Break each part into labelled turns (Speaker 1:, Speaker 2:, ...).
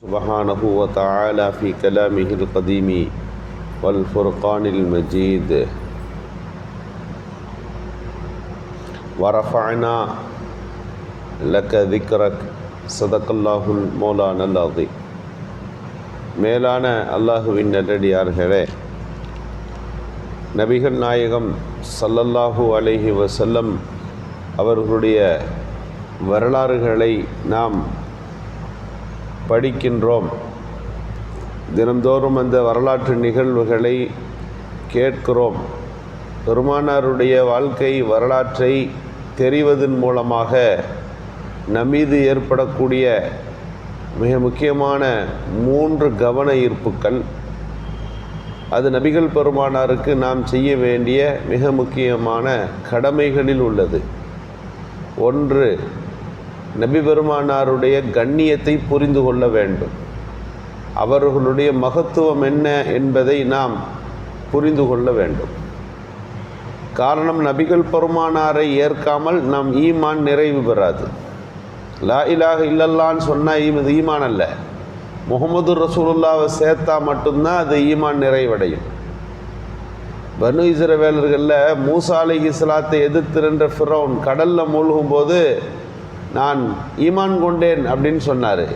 Speaker 1: سبحانه وتعالى في كلامه القديم والفرقان المجيد ورفعنا لك ذكرك صدق الله المولانا العظيم மேலான அல்லாஹுவின் நல்லடியார்களே நபிகள் நாயகம் சல்லல்லாஹு அலைஹி வசல்லம் அவர்களுடைய வரலாறுகளை நாம் படிக்கின்றோம். தினந்தோறும் அந்த வரலாற்று நிகழ்வுகளை கேட்கிறோம். பெருமானாருடைய வாழ்க்கை வரலாற்றை தெரிவதன் மூலமாக நம்மீது ஏற்படக்கூடிய மிக முக்கியமான மூன்று கவன ஈர்ப்புக்கள் அது நபிகள் பெருமானாருக்கு நாம் செய்ய வேண்டிய மிக முக்கியமான கடமைகளில் உள்ளது. ஒன்று நபி பெருமானாருடைய கண்ணியத்தை புரிந்து கொள்ள வேண்டும். அவர்களுடைய மகத்துவம் என்ன என்பதை நாம் புரிந்து கொள்ள வேண்டும். காரணம் நபிகள் பெருமானாரை ஏற்காமல் நம் ஈமான் நிறைவு பெறாது. லா இலாக இல்லல்லான்னு சொன்னால் இது ஈமான் அல்ல. முகமது ரசூலுல்லாவை சேர்த்தா மட்டும்தான் அது ஈமான் நிறைவடையும். பனு இஸ்ரவேலர்களில் மூசா அலி இஸ்லாத்தை எதிர்த்திருந்த ஃபிரௌன் கடலில் மூழ்கும் போது நான் ஈமான் கொண்டேன் அப்படின்னு சொன்னார்.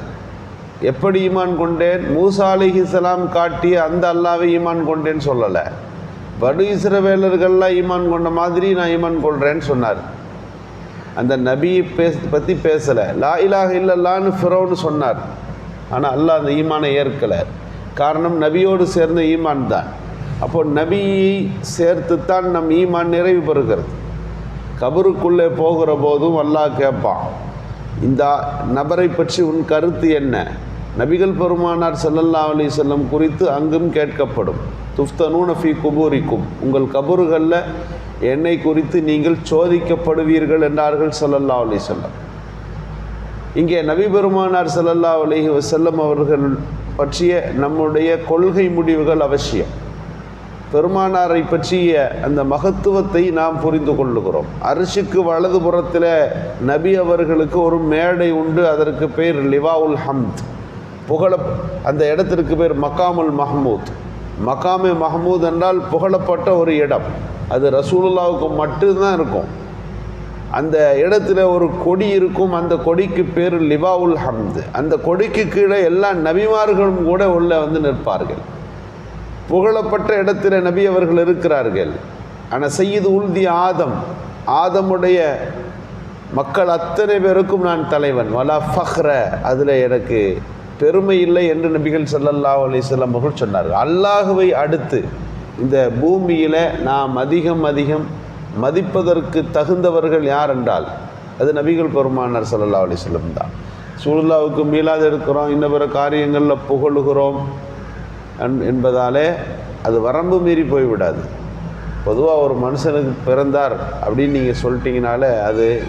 Speaker 1: எப்படி ஈமான் கொண்டேன்? மூசா அலி இஸ்லாம் காட்டிய அந்த அல்லாவை ஈமான் கொண்டேன்னு சொல்லலை. பனு இஸ்ரவேலர்கள்லாம் ஈமான் கொண்ட மாதிரி நான் ஈமான் கொள்கிறேன்னு சொன்னார். அந்த நபியை பேச பற்றி பேசலை. லா இலாக இல்லல்லான்னு ஃபிரோன்னு சொன்னார். ஆனால் அல்லாஹ் அந்த ஈமானை ஏற்கலை. காரணம் நபியோடு சேர்ந்த ஈமான் தான். அப்போது நபியை சேர்த்து தான் நம் ஈமான் நிறைவு பெறுகிறது. கபருக்குள்ளே போகிற போதும் அல்லாஹ் கேட்பான். இந்த நபரை பற்றி உன் கருத்து என்ன? நபிகள் பெருமானார் சல்லல்லா அலி செல்லம் குறித்து அங்கும் கேட்கப்படும். துஃப்தனூன ஃபி குபூரிக்கும். உங்கள் கபறுகளில் என்னை குறித்து நீங்கள் சோதிக்கப்படுவீர்கள் என்றார்கள் சல்லல்லா அலி செல்லம் இங்கே நபி பெருமானார் சல்லல்லா அலி வசல்லம் அவர்கள் பற்றிய நம்முடைய கொள்கை முடிவுகள் அவசியம். பெருமானாரை பற்றிய அந்த மகத்துவத்தை நாம் புரிந்து கொள்ளுகிறோம். அரிசிக்கு வலது புறத்தில் நபி அவர்களுக்கு ஒரு மேடை உண்டு அதற்கு பேர் லிவாவுல் ஹம்த். புகழ அந்த இடத்திற்கு பேர் மக்காமுல் மஹமூத். மக்காமே மஹமூத் என்றால் புகழப்பட்ட ஒரு இடம். அது ரசூலுல்லாவுக்கு மட்டும்தான் இருக்கும். அந்த இடத்துல ஒரு கொடி இருக்கும் அந்த கொடிக்கு பேர் லிவாவுல் ஹம்து. அந்த கொடிக்கு கீழே எல்லா நபிமார்களும் கூட உள்ளே வந்து நிற்பார்கள். புகழப்பட்ட இடத்தில் நபி அவர்கள் இருக்கிறார்கள். ஆனால் செய்து உல்தி ஆதம் ஆதமுடைய மக்கள் அத்தனை பேருக்கும் நான் தலைவன். வலா ஃபஹ்ர அதில் எனக்கு பெருமை இல்லை என்று நபிகள் சல்லல்லா அலிஸ்லாம் அவர்கள் சொன்னார்கள். அல்லாஹுவை அடுத்து இந்த பூமியில் நாம் அதிகம் அதிகம் மதிப்பதற்கு தகுந்தவர்கள் யார் என்றால் அது நபிகள் பெருமானார் சல்லல்லா அலிஸ்லம் தான். சுருல்லாவுக்கு மீளாது எடுக்கிறோம் இன்ன பிற காரியங்களில் புகழுகிறோம். என்பதாலே அது வரம்பு மீறி போய்விடாது. பொதுவாக ஒரு மனுஷனுக்கு பிறந்தார் அப்படின்னு நீங்கள் சொல்லிட்டீங்கனாலே அது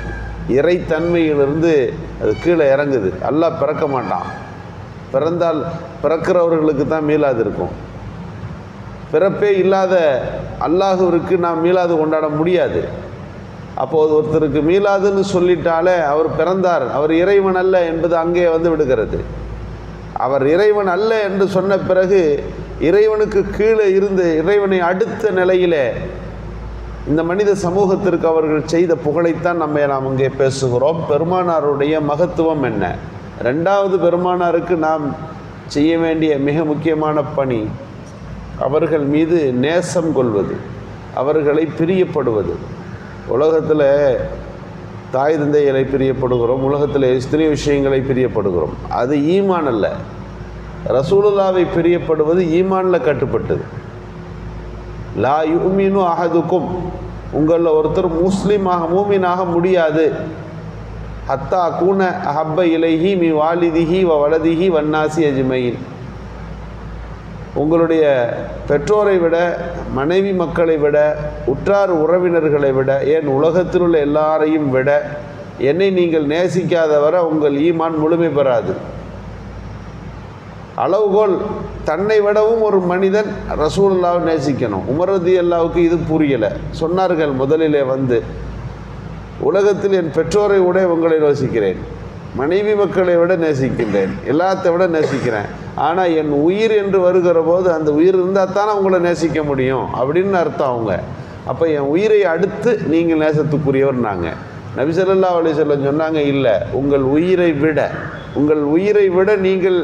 Speaker 1: இறைத்தன்மையிலிருந்து அது கீழே இறங்குது. எல்லாம் பிறக்க மாட்டான். பிறந்தால் பிறக்கிறவர்களுக்கு தான் மீளாது இருக்கும். பிறப்பே இல்லாத அல்லாஹுவிற்கு நாம் மீளாது கொண்டாட முடியாது. அப்போது ஒருத்தருக்கு மீளாதுன்னு சொல்லிட்டாலே அவர் பிறந்தார். அவர் இறைவன் அல்ல என்பது அங்கே வந்து விடுகிறது. அவர் இறைவன் அல்ல என்று சொன்ன பிறகு இறைவனுக்கு கீழே இருந்து இறைவனை அடுத்த நிலையிலே இந்த மனித சமூகத்திற்கு அவர்கள் செய்த புகழைத்தான் நம்ம நாம் இங்கே பேசுகிறோம். பெருமானாருடைய மகத்துவம் என்ன? ரெண்டாவது பெருமானாருக்கு நாம் செய்ய வேண்டிய மிக முக்கியமான பணி அவர்கள் மீது நேசம் கொள்வது அவர்களை பிரியப்படுவது. உலகத்தில் தாய் தந்தைகளை பிரியப்படுகிறோம் உலகத்தில் எத்தனை விஷயங்களை பிரியப்படுகிறோம். அது ஈமான் அல்ல. ரசூலுல்லாவை பிரியப்படுவது ஈமானில் கட்டுப்பட்டது. லா யுமீனு அகதுக்கும் உங்களில் ஒருத்தர் முஸ்லீமாக மூமீனாக முடியாது. ஹத்தா கூன அஹப்ப இலைஹி மி வாலிதிஹி வ வலதிஹி வன்னாசி அஜ்மயின் உங்களுடைய பெற்றோரை விட மனைவி மக்களை விட உற்றார் உறவினர்களை விட ஏன் உலகத்தில் உள்ள எல்லாரையும் விட என்னை நீங்கள் நேசிக்காதவரை உங்கள் ஈமான் முழுமை பெறாது. அளவுகோல் தன்னை விடவும் ஒரு மனிதன் ரசூல்லாவை நேசிக்கணும். உமரதி அல்லாவுக்கு இது புரியலை. சொன்னார்கள் முதலிலே வந்து உலகத்தில் என் பெற்றோரை விட உங்களை யோசிக்கிறேன் மனைவி மக்களை விட நேசிக்கின்றேன். எல்லாத்தை விட நேசிக்கிறேன். ஆனால் என் உயிர் என்று வருகிற போது அந்த உயிர் இருந்தால் தானே உங்களை நேசிக்க முடியும். அப்படின்னு அர்த்தம் அவங்க. அப்போ என் உயிரை அடுத்து நீங்கள் நேசத்துக்குரியவர் நாங்கள் நபிசல்லா அலிசல்லம் சொன்னாங்க இல்லை உங்கள் உயிரை விட உங்கள் உயிரை விட நீங்கள்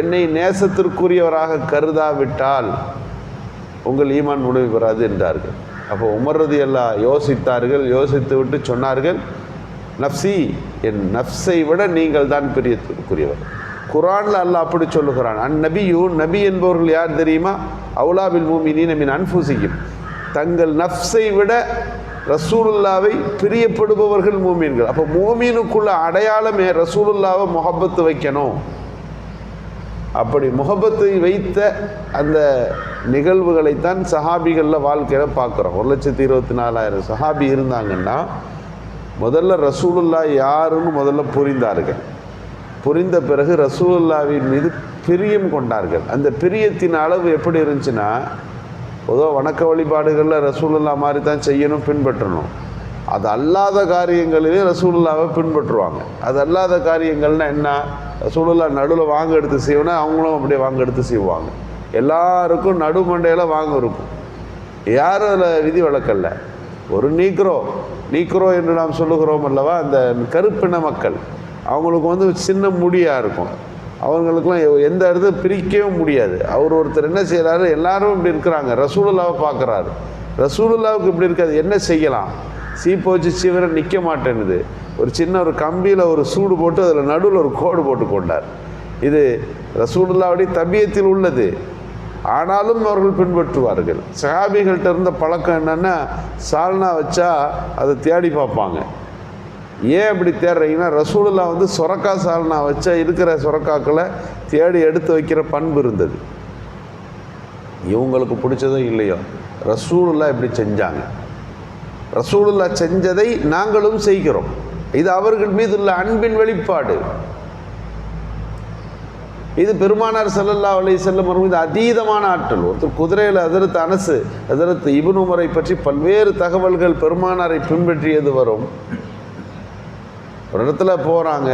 Speaker 1: என்னை நேசத்திற்குரியவராக கருதாவிட்டால் உங்கள் ஈமான் முடிவு பெறாது என்றார்கள். அப்போ உமர்றது எல்லாம் யோசித்தார்கள் யோசித்து விட்டு சொன்னார்கள் நப்சி என் நஃப்ஸை விட நீங்கள் தான் பெரியக்குரியவர் குரானில் அல்லாஹ் அப்படி சொல்லுகிறான் அந் நபியு நபி என்பவர்கள் யார் தெரியுமா? அவுலாபில் நீ மின் அன்பூசிக்கும் தங்கள் நஃப்ஸை விட ரசூலுல்லாவை பிரியப்படுபவர்கள் மூமீன்கள். அப்போ மூமீனுக்குள்ள அடையாளமே ரசூலுல்லாவை முகப்பத்து வைக்கணும். அப்படி முகப்பத்தை வைத்த அந்த நிகழ்வுகளைத்தான் சஹாபிகளில் வாழ்க்கையில் பார்க்குறோம். ஒரு லட்சத்தி இருபத்தி நாலாயிரம் சஹாபி இருந்தாங்கன்னா முதல்ல ரசூலுல்லா யாருன்னு முதல்ல புரிந்தார்கள். புரிந்த பிறகு ரசூலுல்லாவின் மீது பிரியம் கொண்டார்கள். அந்த பிரியத்தின் அளவு எப்படி இருந்துச்சுன்னா பொதுவாக வணக்க வழிபாடுகளில் ரசூலுல்லா மாதிரி தான் செய்யணும் பின்பற்றணும். அது அல்லாத காரியங்களிலே ரசூலுல்லாவை பின்பற்றுவாங்க. அது அல்லாத காரியங்கள்னா என்ன? ரசூலுல்லா நடுவில் வாங்க எடுத்து செய்வோன்னா அவங்களும் அப்படியே வாங்க எடுத்து செய்வாங்க. எல்லாருக்கும் நடுமண்டையில் வாங்க இருக்கும். யாரும் அதில் விதி வழக்கல்ல. ஒரு நீக்ரோ நீக்ரோ என்று நாம் சொல்லுகிறோம் அல்லவா? அந்த கருப்பின மக்கள். அவங்களுக்கு வந்து சின்ன முடியாக இருக்கும். அவங்களுக்குலாம் எந்த இடத்துல பிரிக்கவும் முடியாது. அவர் ஒருத்தர் என்ன செய்கிறாரு எல்லாரும் இப்படி இருக்கிறாங்க. ரசூலுல்லாவை பார்க்குறாரு. ரசூலுல்லாவுக்கு இப்படி இருக்காது. என்ன செய்யலாம்? சீப்பை வச்சு சீவரை நிற்க மாட்டேனுது ஒரு சின்ன ஒரு கம்பியில் ஒரு சூடு போட்டு அதில் நடுவில் ஒரு கோடு போட்டு கொண்டார். இது ரசூலுல்லாவுடைய தபியத்தில் உள்ளது. ஆனாலும் அவர்கள் பின்பற்றுவார்கள். சஹாபிகள்கிட்ட இருந்த பழக்கம் என்னென்னா சால்னா வச்சா அதை தேடி பார்ப்பாங்க. ஏன் அப்படி தேடுறீங்கன்னா ரசூலுல்லா வந்து சொரக்கா சால்னா வச்சா இருக்கிற சொரக்காக்களை தேடி எடுத்து வைக்கிற பண்பு இருந்தது. இவங்களுக்கு பிடிச்சதும் இல்லையோ ரசூலுல்லா இப்படி செஞ்சாங்க. ரசூலுல்லா செஞ்சதை நாங்களும் செய்கிறோம். இது அவர்கள் மீது உள்ள அன்பின் வெளிப்பாடு. இது பெருமானார் ஸல்லல்லாஹு அலைஹி செல்லம் இது அதீதமான ஆற்றல். ஒருத்தர் குதிரையில் அதிரத்து அனசு அதிரத்து இப்னு உமரை பற்றி பல்வேறு தகவல்கள் பெருமானாரை பின்பற்றியது வரும். ஒரு இடத்துல போகிறாங்க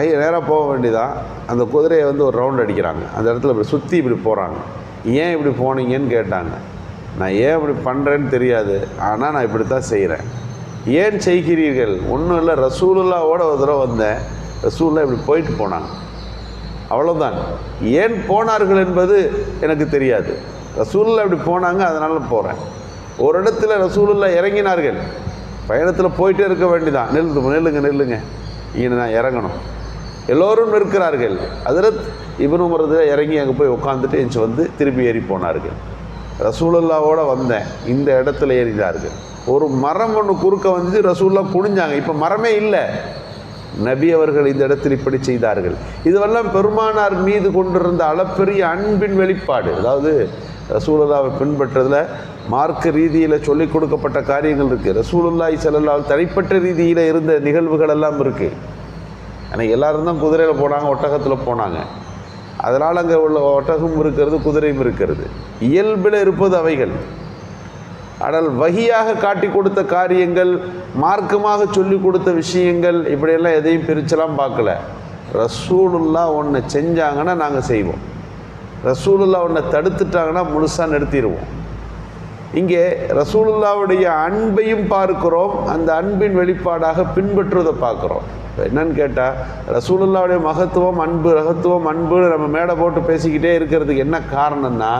Speaker 1: ஐ நேராக போக வேண்டியதான் அந்த குதிரையை வந்து ஒரு ரவுண்ட் அடிக்கிறாங்க. அந்த இடத்துல இப்படி சுற்றி இப்படி போகிறாங்க ஏன் இப்படி போனீங்கன்னு கேட்டாங்க. நான் ஏன் இப்படி பண்ணுறேன்னு தெரியாது. ஆனால் நான் இப்படி தான் செய்கிறேன் ஏன் செய்கிறீர்கள்? ஒன்றும் இல்லை ரசூலுல்லாவோட ஒரு தடவை வந்தேன். ரசூலுல்லா இப்படி போயிட்டு போனாங்க. அவ்வளோதான் ஏன் போனார்கள் என்பது எனக்கு தெரியாது. ரசூலில் அப்படி போனாங்க அதனால் போகிறேன் ஒரு இடத்துல ரசூலில் இறங்கினார்கள். பயணத்தில் போயிட்டே இருக்க வேண்டியதான் நில்லு நில்லுங்க நில்லுங்க. இங்கே நான் இறங்கணும். எல்லோரும் நிற்கிறார்கள். அதிரத் இவன் இறங்கி அங்கே போய் உட்காந்துட்டு எஞ்சி வந்து திருப்பி ஏறி போனார்கள். ரசூலல்லாவோட வந்தேன். இந்த இடத்துல ஏறினார்கள். ஒரு மரம் ஒன்று குறுக்க வந்து ரசூலுல்லா குனிஞ்சாங்க. இப்போ மரமே இல்லை. நபி அவர்கள் இந்த இடத்தில் இப்படி செய்தார்கள். இதுவெல்லாம் பெருமானார் மீது கொண்டிருந்த அளப்பெரிய அன்பின் வெளிப்பாடு. அதாவது ரசூலுல்லாவை பின்பற்றதில் மார்க்க ரீதியில் சொல்லிக் கொடுக்கப்பட்ட காரியங்கள் இருக்குது ரசூலுல்லாய் ஸல்லல்லாஹு தனிப்பட்ட ரீதியில் இருந்த நிகழ்வுகள் எல்லாம் இருக்குது ஆனால் எல்லோரும் தான் குதிரையில் போனாங்க ஒட்டகத்தில் போனாங்க. அதனால் அங்கே உள்ள ஒட்டகம் இருக்கிறது குதிரையும் இருக்கிறது. இயல்பில் இருப்பது அவைகள். ஆனால் வகியாக காட்டி கொடுத்த காரியங்கள் மார்க்கமாக சொல்லி கொடுத்த விஷயங்கள் இப்படியெல்லாம் எதையும் பிரிச்செல்லாம் பார்க்கல. ரசூலுல்லா ஒன்று செஞ்சாங்கன்னா நாங்கள் செய்வோம். ரசூலுல்லா ஒன்றை தடுத்துட்டாங்கன்னா முழுசாக நிறுத்திடுவோம். இங்கே ரசூலுல்லாவுடைய அன்பையும் பார்க்கிறோம் அந்த அன்பின் வெளிப்பாடாக பின்பற்றுவதை பார்க்குறோம். என்னன்னு கேட்டால் ரசூலுல்லாவுடைய மகத்துவம் அன்பு ரகத்துவம் அன்புன்னு நம்ம மேடை போட்டு பேசிக்கிட்டே இருக்கிறதுக்கு என்ன காரணம்னா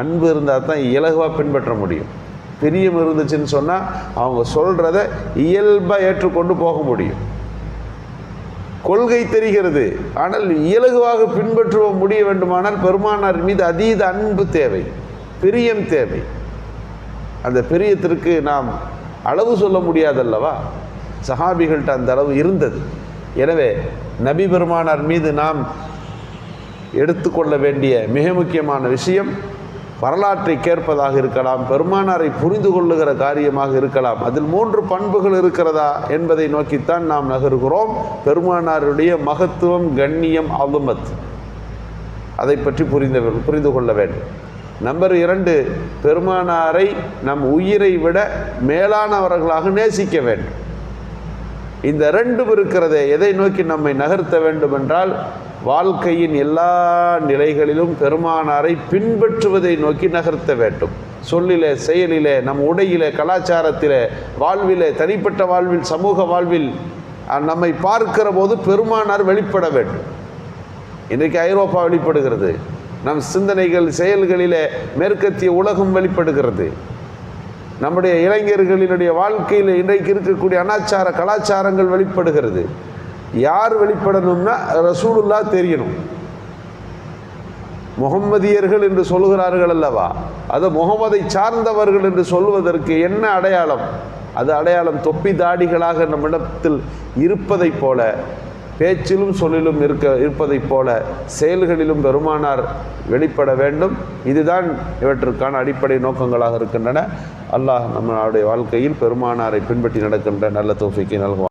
Speaker 1: அன்பு இருந்தால் தான் இலகுவாக பின்பற்ற முடியும். பிரியம் இருந்துச்சுன்னு சொன்னால் அவங்க சொல்கிறத இயல்பாக ஏற்றுக்கொண்டு போக முடியும். கொள்கை தெரிகிறது. ஆனால் இலகுவாக பின்பற்றுவ முடிய வேண்டுமானால் பெருமானார் மீது அதீத அன்பு தேவை பிரியம் தேவை. அந்த பிரியத்திற்கு நாம் அளவு சொல்ல முடியாதல்லவா? சஹாபிகள்கிட்ட அந்த அளவு இருந்தது. எனவே நபி பெருமானார் மீது நாம் எடுத்துக்கொள்ள வேண்டிய மிக முக்கியமான விஷயம் வரலாற்றை கேட்பதாக இருக்கலாம் பெருமானாரை புரிந்து கொள்ளுகிற காரியமாக இருக்கலாம். அதில் மூன்று பண்புகள் இருக்கிறதா என்பதை நோக்கித்தான் நாம் நகருகிறோம். பெருமானாருடைய மகத்துவம் கண்ணியம் அவமத் அதை பற்றி புரிந்து புரிந்து கொள்ள வேண்டும். நம்பர் இரண்டு பெருமானாரை நம் உயிரை விட மேலானவர்களாக நேசிக்க வேண்டும். இந்த ரெண்டும் இருக்கிறதே. எதை நோக்கி நம்மை நகர்த்த வேண்டும் என்றால் வாழ்க்கையின் எல்லா நிலைகளிலும் பெருமானாரை பின்பற்றுவதை நோக்கி நகர்த்த வேண்டும். சொல்லிலே செயலிலே நம் உடையிலே கலாச்சாரத்திலே வாழ்விலே தனிப்பட்ட வாழ்வில் சமூக வாழ்வில் நம்மை பார்க்கிற போது பெருமானார் வெளிப்பட வேண்டும். இன்றைக்கு ஐரோப்பா வெளிப்படுகிறது. நம் சிந்தனைகள் செயல்களிலே மேற்கத்திய உலகம் வெளிப்படுகிறது. நம்முடைய இளைஞர்களினுடைய வாழ்க்கையில் இன்றைக்கு இருக்கக்கூடிய அனாச்சார கலாச்சாரங்கள் வெளிப்படுகிறது. யார் வெளிப்படணும்னா ரசூலுல்லா தெரியணும். முகம்மதியர்கள் என்று சொல்லுகிறார்கள் அல்லவா? அது முகமதை சார்ந்தவர்கள் என்று சொல்வதற்கு என்ன அடையாளம்? அது அடையாளம் தொப்பி தாடிகளாக நம்மிடத்தில் இருப்பதைப் போல பேச்சிலும் சொல்லிலும் இருக்க இருப்பதைப் போல செயல்களிலும் பெருமானார் வெளிப்பட வேண்டும். இதுதான் இவற்றுக்கான அடிப்படை நோக்கங்களாக இருக்கின்றன. அல்லாஹ் நம்மளுடைய வாழ்க்கையில் பெருமானாரை பின்பற்றி நடக்கின்ற நல்ல தோஃபிக்கு நல்குவான்.